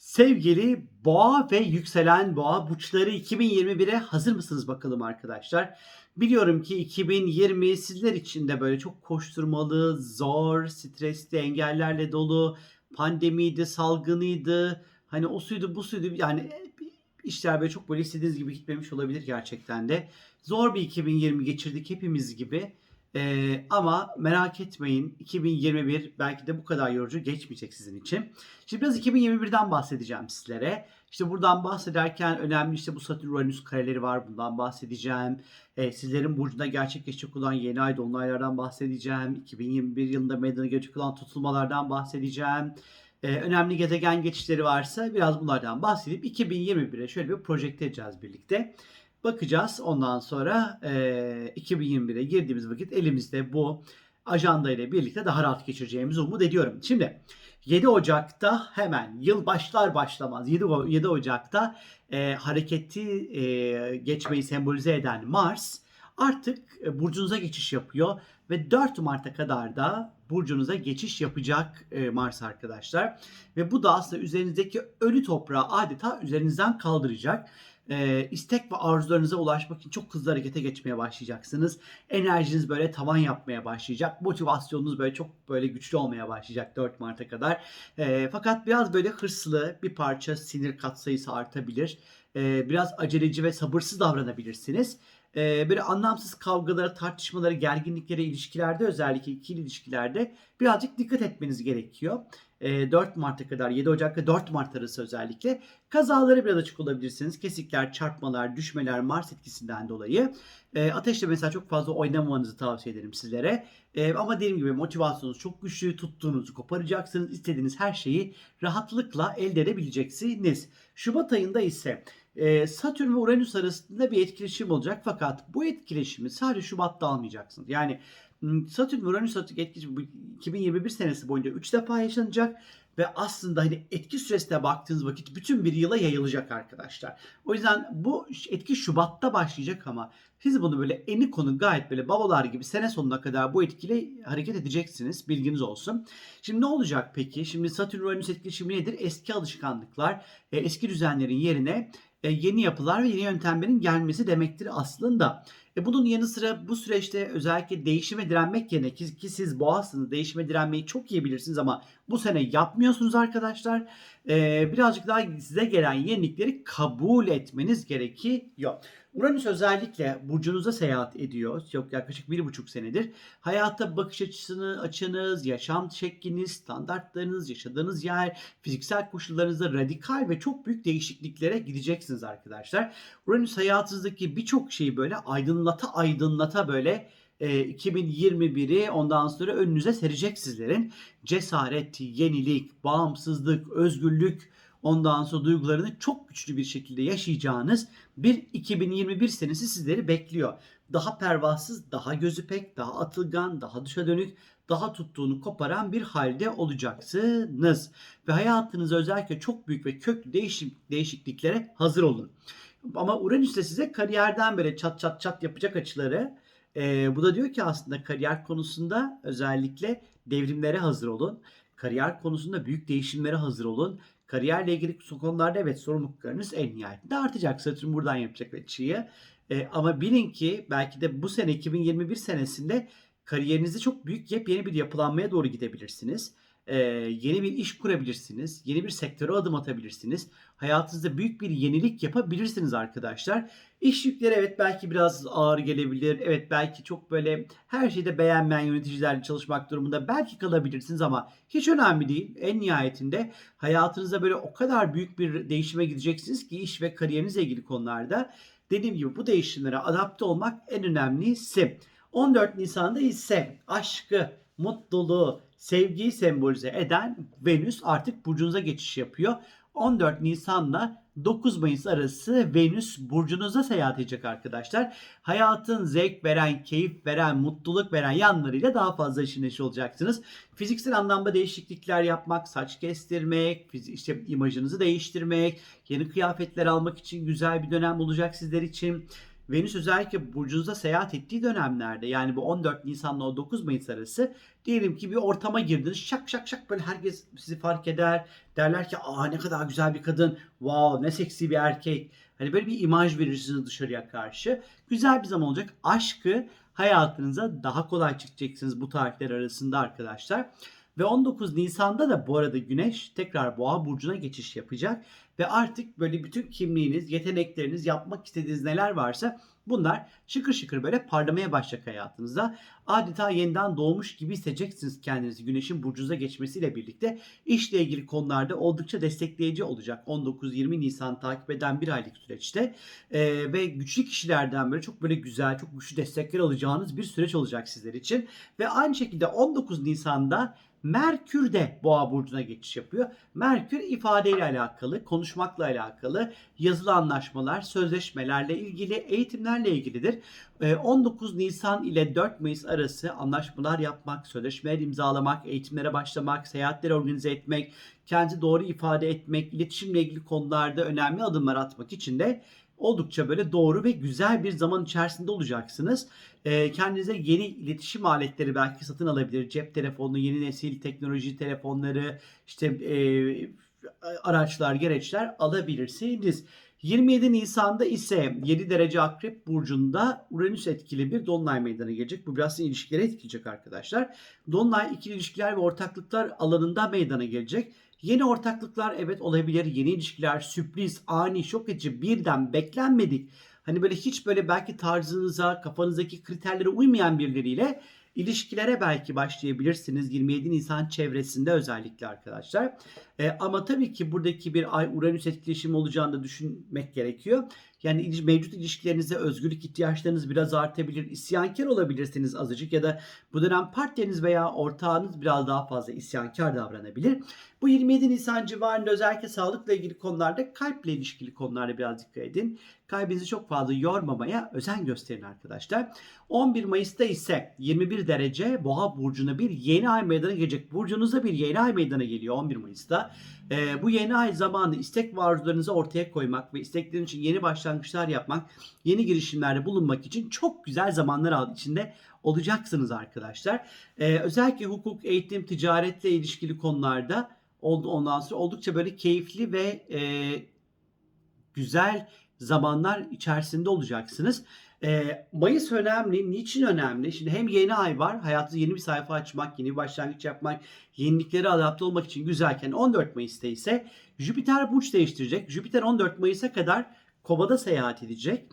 Sevgili boğa ve yükselen boğa burçları 2021'e hazır mısınız bakalım arkadaşlar? Biliyorum ki 2020 sizler için de böyle çok koşturmalı, zor, stresli, engellerle dolu, pandemiydi, salgınıydı. Hani o suydu, bu suydu yani işler böyle çok böyle istediğiniz gibi gitmemiş olabilir gerçekten de. Zor bir 2020 geçirdik hepimiz gibi. Ee, ama merak etmeyin 2021 belki de bu kadar yorucu geçmeyecek sizin için. Şimdi biraz 2021'den bahsedeceğim sizlere. İşte buradan bahsederken önemli işte bu Satürn Uranüs kareleri var. Bundan bahsedeceğim. Ee, sizlerin burcunda gerçekleşecek olan yeni ay dolunaylardan bahsedeceğim. 2021 yılında meydana gelecek olan tutulmalardan bahsedeceğim. Ee, önemli gezegen geçişleri varsa biraz bunlardan bahsedip 2021'e şöyle bir projekte edeceğiz birlikte. Bakacağız ondan sonra e, 2021'e girdiğimiz vakit elimizde bu ajanda ile birlikte daha rahat geçireceğimizi umut ediyorum. Şimdi 7 Ocak'ta hemen yıl başlar başlamaz 7, O- 7 Ocak'ta e, hareketi e, geçmeyi sembolize eden Mars artık e, burcunuza geçiş yapıyor ve 4 Mart'a kadar da burcunuza geçiş yapacak e, Mars arkadaşlar. Ve bu da aslında üzerinizdeki ölü toprağı adeta üzerinizden kaldıracak. E, istek ve arzularınıza ulaşmak için çok hızlı harekete geçmeye başlayacaksınız. Enerjiniz böyle tavan yapmaya başlayacak. Motivasyonunuz böyle çok böyle güçlü olmaya başlayacak 4 Mart'a kadar. E, fakat biraz böyle hırslı bir parça sinir katsayısı artabilir. E, biraz aceleci ve sabırsız davranabilirsiniz. E, böyle anlamsız kavgalara, tartışmalara, gerginliklere, ilişkilerde özellikle ikili ilişkilerde birazcık dikkat etmeniz gerekiyor. E, 4 Mart'a kadar 7 Ocak'la 4 Mart arası özellikle kazalara biraz açık olabilirsiniz. Kesikler, çarpmalar, düşmeler Mars etkisinden dolayı. E, ateşle mesela çok fazla oynamamanızı tavsiye ederim sizlere. E, ama dediğim gibi motivasyonunuz çok güçlü, tuttuğunuzu koparacaksınız. istediğiniz her şeyi rahatlıkla elde edebileceksiniz. Şubat ayında ise e, Satürn ve Uranüs arasında bir etkileşim olacak. Fakat bu etkileşimi sadece Şubat'ta almayacaksınız. Yani Satürn Uranüs etkileşimi bu 2021 senesi boyunca 3 defa yaşanacak ve aslında hani etki süresine baktığınız vakit bütün bir yıla yayılacak arkadaşlar. O yüzden bu etki Şubat'ta başlayacak ama siz bunu böyle eni konu gayet böyle babalar gibi sene sonuna kadar bu etkiyle hareket edeceksiniz. Bilginiz olsun. Şimdi ne olacak peki? Şimdi Satürn Uranüs etkileşimi nedir? Eski alışkanlıklar, e, eski düzenlerin yerine e, yeni yapılar ve yeni yöntemlerin gelmesi demektir aslında. E bunun yanı sıra bu süreçte özellikle değişime direnmek yerine ki, ki siz boğazsınız değişime direnmeyi çok iyi bilirsiniz ama bu sene yapmıyorsunuz arkadaşlar. E, birazcık daha size gelen yenilikleri kabul etmeniz gerekiyor. Uranüs özellikle burcunuza seyahat ediyor. Yok yaklaşık bir buçuk senedir. Hayata bakış açısını açınız, yaşam şekliniz, standartlarınız, yaşadığınız yer, fiziksel koşullarınızda radikal ve çok büyük değişikliklere gideceksiniz arkadaşlar. Uranüs hayatınızdaki birçok şeyi böyle aydınlata aydınlata böyle e, 2021'i ondan sonra önünüze serecek sizlerin. Cesaret, yenilik, bağımsızlık, özgürlük, ondan sonra duygularını çok güçlü bir şekilde yaşayacağınız bir 2021 senesi sizleri bekliyor. Daha pervasız, daha gözü pek, daha atılgan, daha dışa dönük, daha tuttuğunu koparan bir halde olacaksınız. Ve hayatınızda özellikle çok büyük ve köklü değişik, değişikliklere hazır olun. Ama Uranüs de size kariyerden böyle çat çat çat yapacak açıları. Ee, bu da diyor ki aslında kariyer konusunda özellikle devrimlere hazır olun. Kariyer konusunda büyük değişimlere hazır olun. Kariyerle ilgili konularda evet sorumluluklarınız en nihayetinde artacak. Satürn buradan yapacak açıyı. Ee, ama bilin ki belki de bu sene 2021 senesinde kariyerinizde çok büyük yepyeni bir yapılanmaya doğru gidebilirsiniz. Ee, yeni bir iş kurabilirsiniz. Yeni bir sektöre adım atabilirsiniz. Hayatınızda büyük bir yenilik yapabilirsiniz arkadaşlar. İş yükleri evet belki biraz ağır gelebilir. Evet belki çok böyle her şeyde beğenmeyen yöneticilerle çalışmak durumunda belki kalabilirsiniz ama hiç önemli değil. En nihayetinde hayatınızda böyle o kadar büyük bir değişime gideceksiniz ki iş ve kariyerinizle ilgili konularda. Dediğim gibi bu değişimlere adapte olmak en önemlisi. 14 Nisan'da ise aşkı, mutluluğu, sevgiyi sembolize eden Venüs artık burcunuza geçiş yapıyor. 14 Nisan'la 9 Mayıs arası Venüs burcunuza seyahat edecek arkadaşlar. Hayatın zevk veren, keyif veren, mutluluk veren yanlarıyla daha fazla işin olacaksınız. Fiziksel anlamda değişiklikler yapmak, saç kestirmek, işte imajınızı değiştirmek, yeni kıyafetler almak için güzel bir dönem olacak sizler için. Venüs özellikle burcunuzda seyahat ettiği dönemlerde yani bu 14 Nisan'la o 9 Mayıs arası diyelim ki bir ortama girdiniz şak şak şak böyle herkes sizi fark eder. Derler ki aa ne kadar güzel bir kadın. Wow ne seksi bir erkek. Hani böyle bir imaj verirsiniz dışarıya karşı. Güzel bir zaman olacak. Aşkı hayatınıza daha kolay çıkacaksınız bu tarihler arasında arkadaşlar. Ve 19 Nisan'da da bu arada Güneş tekrar Boğa burcuna geçiş yapacak ve artık böyle bütün kimliğiniz, yetenekleriniz, yapmak istediğiniz neler varsa bunlar şıkır şıkır böyle parlamaya başlayacak hayatınızda. Adeta yeniden doğmuş gibi hissedeceksiniz kendinizi Güneş'in burcunuza geçmesiyle birlikte. işle ilgili konularda oldukça destekleyici olacak 19-20 Nisan takip eden bir aylık süreçte. Ee, ve güçlü kişilerden böyle çok böyle güzel, çok güçlü destekler alacağınız bir süreç olacak sizler için. Ve aynı şekilde 19 Nisan'da Merkür de Boğa burcuna geçiş yapıyor. Merkür ifadeyle alakalı, konuşmakla alakalı, yazılı anlaşmalar, sözleşmelerle ilgili, eğitimlerle ilgilidir. 19 Nisan ile 4 Mayıs arası anlaşmalar yapmak, sözleşmeler imzalamak, eğitimlere başlamak, seyahatleri organize etmek, kendi doğru ifade etmek, iletişimle ilgili konularda önemli adımlar atmak için de oldukça böyle doğru ve güzel bir zaman içerisinde olacaksınız. E, kendinize yeni iletişim aletleri belki satın alabilir. Cep telefonu, yeni nesil teknoloji telefonları, işte e, araçlar, gereçler alabilirsiniz. 27 Nisan'da ise 7 derece Akrep Burcu'nda Uranüs etkili bir Dolunay meydana gelecek. Bu biraz ilişkileri etkileyecek arkadaşlar. Dolunay ikili ilişkiler ve ortaklıklar alanında meydana gelecek. Yeni ortaklıklar evet olabilir. Yeni ilişkiler, sürpriz, ani, şok edici, birden beklenmedik. Hani böyle hiç böyle belki tarzınıza, kafanızdaki kriterlere uymayan birileriyle ilişkilere belki başlayabilirsiniz 27 Nisan çevresinde özellikle arkadaşlar. E, ama tabii ki buradaki bir ay Uranüs etkileşimi olacağını da düşünmek gerekiyor. Yani mevcut ilişkilerinizde özgürlük ihtiyaçlarınız biraz artabilir. İsyankar olabilirsiniz azıcık ya da bu dönem partneriniz veya ortağınız biraz daha fazla isyankar davranabilir. Bu 27 Nisan civarında özellikle sağlıkla ilgili konularda kalple ilişkili konularda biraz dikkat edin. Kalbinizi çok fazla yormamaya özen gösterin arkadaşlar. 11 Mayıs'ta ise 21 derece Boğa burcuna bir yeni ay meydana gelecek. Burcunuzda bir yeni ay meydana geliyor 11 Mayıs'ta. Ee, bu yeni ay zamanı istek ve arzularınızı ortaya koymak ve isteklerin için yeni başlangıçlar yapmak, yeni girişimlerde bulunmak için çok güzel zamanlar içinde olacaksınız arkadaşlar. Ee, özellikle hukuk, eğitim, ticaretle ilişkili konularda ondan sonra oldukça böyle keyifli ve e, güzel zamanlar içerisinde olacaksınız. E, Mayıs önemli. Niçin önemli? Şimdi hem yeni ay var. Hayatınızda yeni bir sayfa açmak, yeni bir başlangıç yapmak, yeniliklere adapte olmak için güzelken 14 Mayıs'ta ise Jüpiter burç değiştirecek. Jüpiter 14 Mayıs'a kadar Kova'da seyahat edecek.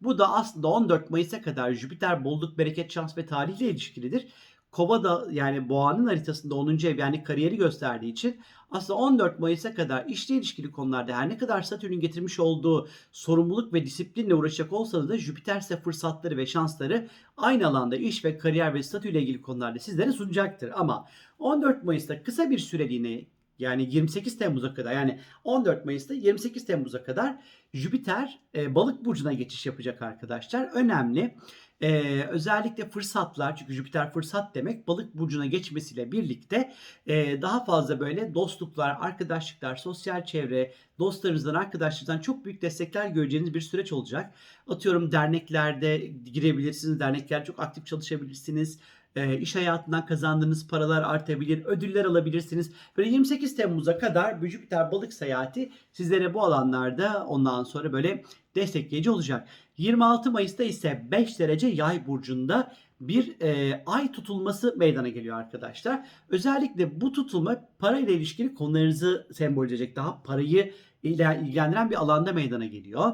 Bu da aslında 14 Mayıs'a kadar Jüpiter bolluk, bereket, şans ve tarihle ilişkilidir. Kova da yani boğanın haritasında 10. ev yani kariyeri gösterdiği için aslında 14 Mayıs'a kadar işle ilişkili konularda her ne kadar Satürn'ün getirmiş olduğu sorumluluk ve disiplinle uğraşacak olsanız da Jüpiter ise fırsatları ve şansları aynı alanda iş ve kariyer ve statü ile ilgili konularda sizlere sunacaktır. Ama 14 Mayıs'ta kısa bir süreliğine yani 28 Temmuz'a kadar yani 14 Mayıs'ta 28 Temmuz'a kadar Jüpiter e, balık burcuna geçiş yapacak arkadaşlar. Önemli. Ee, özellikle fırsatlar çünkü Jüpiter fırsat demek balık burcuna geçmesiyle birlikte e, daha fazla böyle dostluklar, arkadaşlıklar, sosyal çevre, dostlarınızdan, arkadaşlarınızdan çok büyük destekler göreceğiniz bir süreç olacak. Atıyorum derneklerde girebilirsiniz, dernekler çok aktif çalışabilirsiniz e, iş hayatından kazandığınız paralar artabilir, ödüller alabilirsiniz. Böyle 28 Temmuz'a kadar Jüpiter balık seyahati sizlere bu alanlarda ondan sonra böyle destekleyici olacak. 26 Mayıs'ta ise 5 derece yay burcunda bir e, ay tutulması meydana geliyor arkadaşlar. Özellikle bu tutulma parayla ilişkili konularınızı sembolize edecek. Daha parayı ilgilendiren bir alanda meydana geliyor.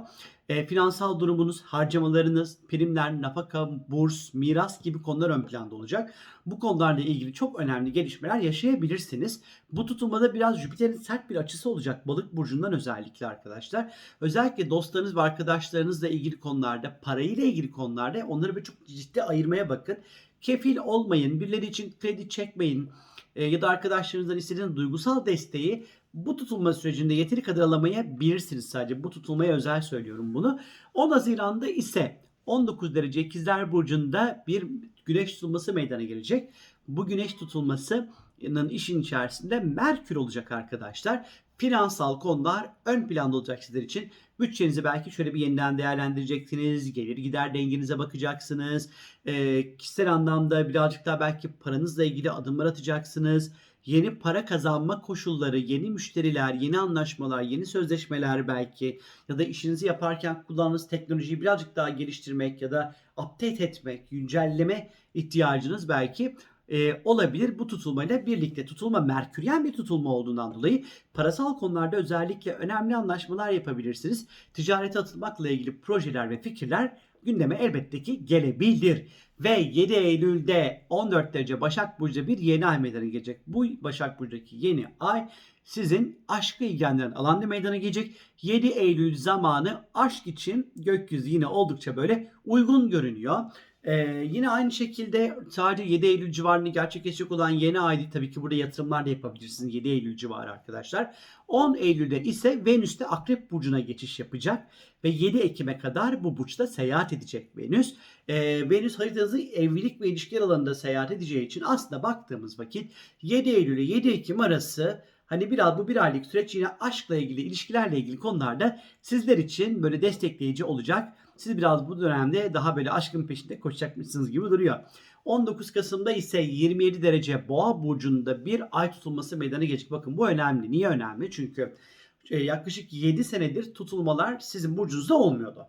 E, finansal durumunuz, harcamalarınız, primler, nafaka, burs, miras gibi konular ön planda olacak. Bu konularla ilgili çok önemli gelişmeler yaşayabilirsiniz. Bu tutulmada biraz Jüpiter'in sert bir açısı olacak balık burcundan özellikle arkadaşlar. Özellikle dostlarınız ve arkadaşlarınızla ilgili konularda, parayla ilgili konularda onları bir çok ciddi ayırmaya bakın. Kefil olmayın, birileri için kredi çekmeyin e, ya da arkadaşlarınızdan istediğiniz duygusal desteği bu tutulma sürecinde yeteri kadar alamayabilirsiniz sadece. Bu tutulmaya özel söylüyorum bunu. 10 Haziran'da ise 19 derece ikizler burcunda bir güneş tutulması meydana gelecek. Bu güneş tutulmasının işin içerisinde Merkür olacak arkadaşlar. finansal konular ön planda olacak sizler için. Bütçenizi belki şöyle bir yeniden değerlendireceksiniz. Gelir gider dengenize bakacaksınız. Ee, kişisel anlamda birazcık daha belki paranızla ilgili adımlar atacaksınız. Yeni para kazanma koşulları, yeni müşteriler, yeni anlaşmalar, yeni sözleşmeler belki ya da işinizi yaparken kullandığınız teknolojiyi birazcık daha geliştirmek ya da update etmek, güncelleme ihtiyacınız belki e, olabilir bu tutulmayla birlikte. Tutulma merküryen bir tutulma olduğundan dolayı parasal konularda özellikle önemli anlaşmalar yapabilirsiniz. Ticarete atılmakla ilgili projeler ve fikirler gündeme elbette ki gelebilir. Ve 7 Eylül'de 14 derece Başak Burcu'da bir yeni ay meydana gelecek. Bu Başak Burcu'daki yeni ay sizin aşkı ilgilendiren alanda meydana gelecek. 7 Eylül zamanı aşk için gökyüzü yine oldukça böyle uygun görünüyor. Ee, yine aynı şekilde sadece 7 Eylül civarını gerçekleşecek olan yeni ay tabii ki burada yatırımlar da yapabilirsiniz 7 Eylül civarı arkadaşlar. 10 Eylül'de ise Venüs'te Akrep Burcu'na geçiş yapacak ve 7 Ekim'e kadar bu burçta seyahat edecek Venüs. Ee, Venüs haritanızı evlilik ve ilişkiler alanında seyahat edeceği için aslında baktığımız vakit 7 Eylül ile 7 Ekim arası Hani biraz bu bir aylık süreç yine aşkla ilgili, ilişkilerle ilgili konularda sizler için böyle destekleyici olacak. Siz biraz bu dönemde daha böyle aşkın peşinde koşacakmışsınız gibi duruyor. 19 Kasım'da ise 27 derece Boğa burcunda bir ay tutulması meydana gelecek. Bakın bu önemli. Niye önemli? Çünkü e, yaklaşık 7 senedir tutulmalar sizin burcunuzda olmuyordu.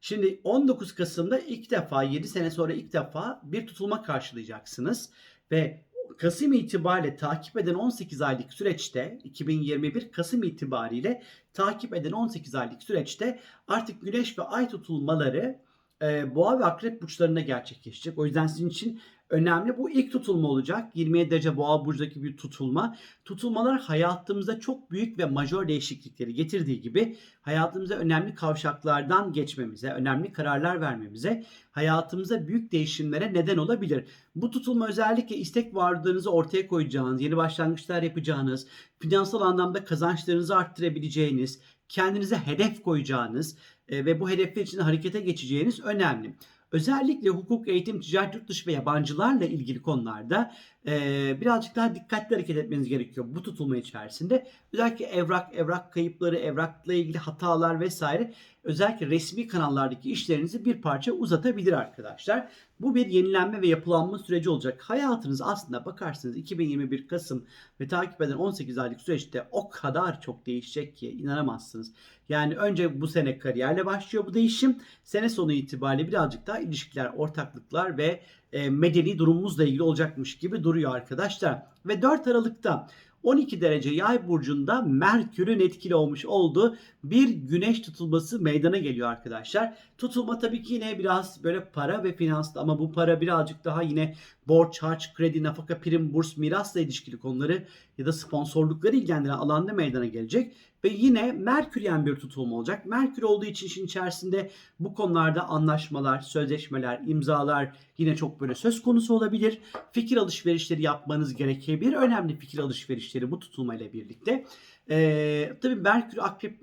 Şimdi 19 Kasım'da ilk defa 7 sene sonra ilk defa bir tutulma karşılayacaksınız ve Kasım itibariyle takip eden 18 aylık süreçte 2021 Kasım itibariyle takip eden 18 aylık süreçte artık güneş ve ay tutulmaları e, boğa ve akrep burçlarında gerçekleşecek. O yüzden sizin için önemli. Bu ilk tutulma olacak. 27 derece boğa burcundaki bir tutulma. Tutulmalar hayatımıza çok büyük ve majör değişiklikleri getirdiği gibi hayatımıza önemli kavşaklardan geçmemize, önemli kararlar vermemize, hayatımıza büyük değişimlere neden olabilir. Bu tutulma özellikle istek varlığınızı ortaya koyacağınız, yeni başlangıçlar yapacağınız, finansal anlamda kazançlarınızı arttırabileceğiniz, kendinize hedef koyacağınız e, ve bu hedefler için harekete geçeceğiniz önemli. Özellikle hukuk, eğitim, ticaret, yurt dışı ve yabancılarla ilgili konularda e, birazcık daha dikkatli hareket etmeniz gerekiyor bu tutulma içerisinde. Özellikle evrak, evrak kayıpları, evrakla ilgili hatalar vesaire özellikle resmi kanallardaki işlerinizi bir parça uzatabilir arkadaşlar. Bu bir yenilenme ve yapılanma süreci olacak. Hayatınız aslında bakarsınız 2021 Kasım ve takip eden 18 aylık süreçte o kadar çok değişecek ki inanamazsınız. Yani önce bu sene kariyerle başlıyor bu değişim. Sene sonu itibariyle birazcık daha ilişkiler, ortaklıklar ve e, medeni durumumuzla ilgili olacakmış gibi duruyor arkadaşlar. Ve 4 Aralık'ta 12 derece yay burcunda Merkür'ün etkili olmuş olduğu bir güneş tutulması meydana geliyor arkadaşlar. Tutulma tabii ki yine biraz böyle para ve finanslı ama bu para birazcık daha yine borç, harç, kredi, nafaka, prim, burs, mirasla ilişkili konuları ya da sponsorlukları ilgilendiren alanda meydana gelecek. Ve yine Merküryen bir tutulma olacak. Merkür olduğu için işin içerisinde bu konularda anlaşmalar, sözleşmeler, imzalar yine çok böyle söz konusu olabilir. Fikir alışverişleri yapmanız gerekebilir. Önemli fikir alışverişleri bu tutulmayla birlikte. Ee, tabii Merkür akrep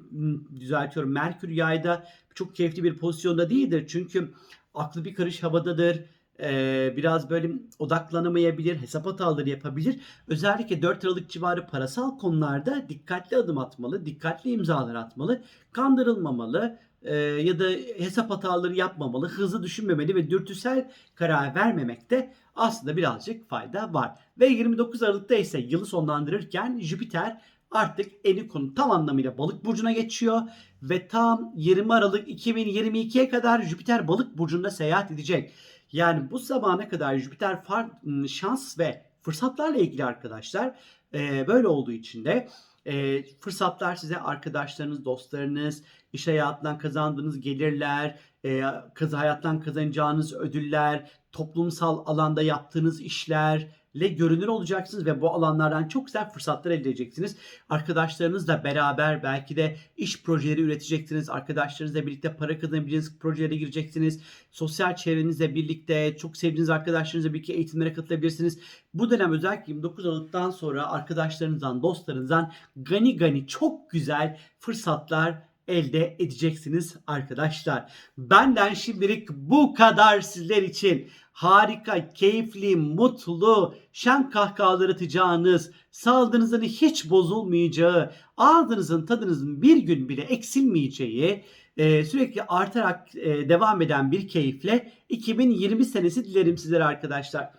düzeltiyorum. Merkür yayda çok keyifli bir pozisyonda değildir. Çünkü aklı bir karış havadadır ee, biraz böyle odaklanamayabilir, hesap hataları yapabilir. Özellikle 4 Aralık civarı parasal konularda dikkatli adım atmalı, dikkatli imzalar atmalı, kandırılmamalı e, ya da hesap hataları yapmamalı, hızlı düşünmemeli ve dürtüsel karar vermemekte aslında birazcık fayda var. Ve 29 Aralık'ta ise yılı sonlandırırken Jüpiter artık eni konu tam anlamıyla balık burcuna geçiyor ve tam 20 Aralık 2022'ye kadar Jüpiter balık burcunda seyahat edecek. Yani bu zamana kadar Jüpiter far, ıı, şans ve fırsatlarla ilgili arkadaşlar e, böyle olduğu için de e, fırsatlar size arkadaşlarınız, dostlarınız, iş hayatından kazandığınız gelirler, e, kız hayattan kazanacağınız ödüller, toplumsal alanda yaptığınız işler, ile görünür olacaksınız ve bu alanlardan çok güzel fırsatlar elde edeceksiniz. Arkadaşlarınızla beraber belki de iş projeleri üreteceksiniz. Arkadaşlarınızla birlikte para kazanabileceğiniz projelere gireceksiniz. Sosyal çevrenizle birlikte çok sevdiğiniz arkadaşlarınızla birlikte eğitimlere katılabilirsiniz. Bu dönem özellikle 29 Aralık'tan sonra arkadaşlarınızdan, dostlarınızdan gani gani çok güzel fırsatlar elde edeceksiniz arkadaşlar. Benden şimdilik bu kadar sizler için. Harika, keyifli, mutlu, şen kahkahalar atacağınız, sağlığınızın hiç bozulmayacağı, ağzınızın tadınızın bir gün bile eksilmeyeceği, e, sürekli artarak e, devam eden bir keyifle 2020 senesi dilerim sizlere arkadaşlar.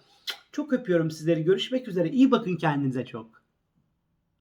Çok öpüyorum sizleri. Görüşmek üzere. İyi bakın kendinize çok.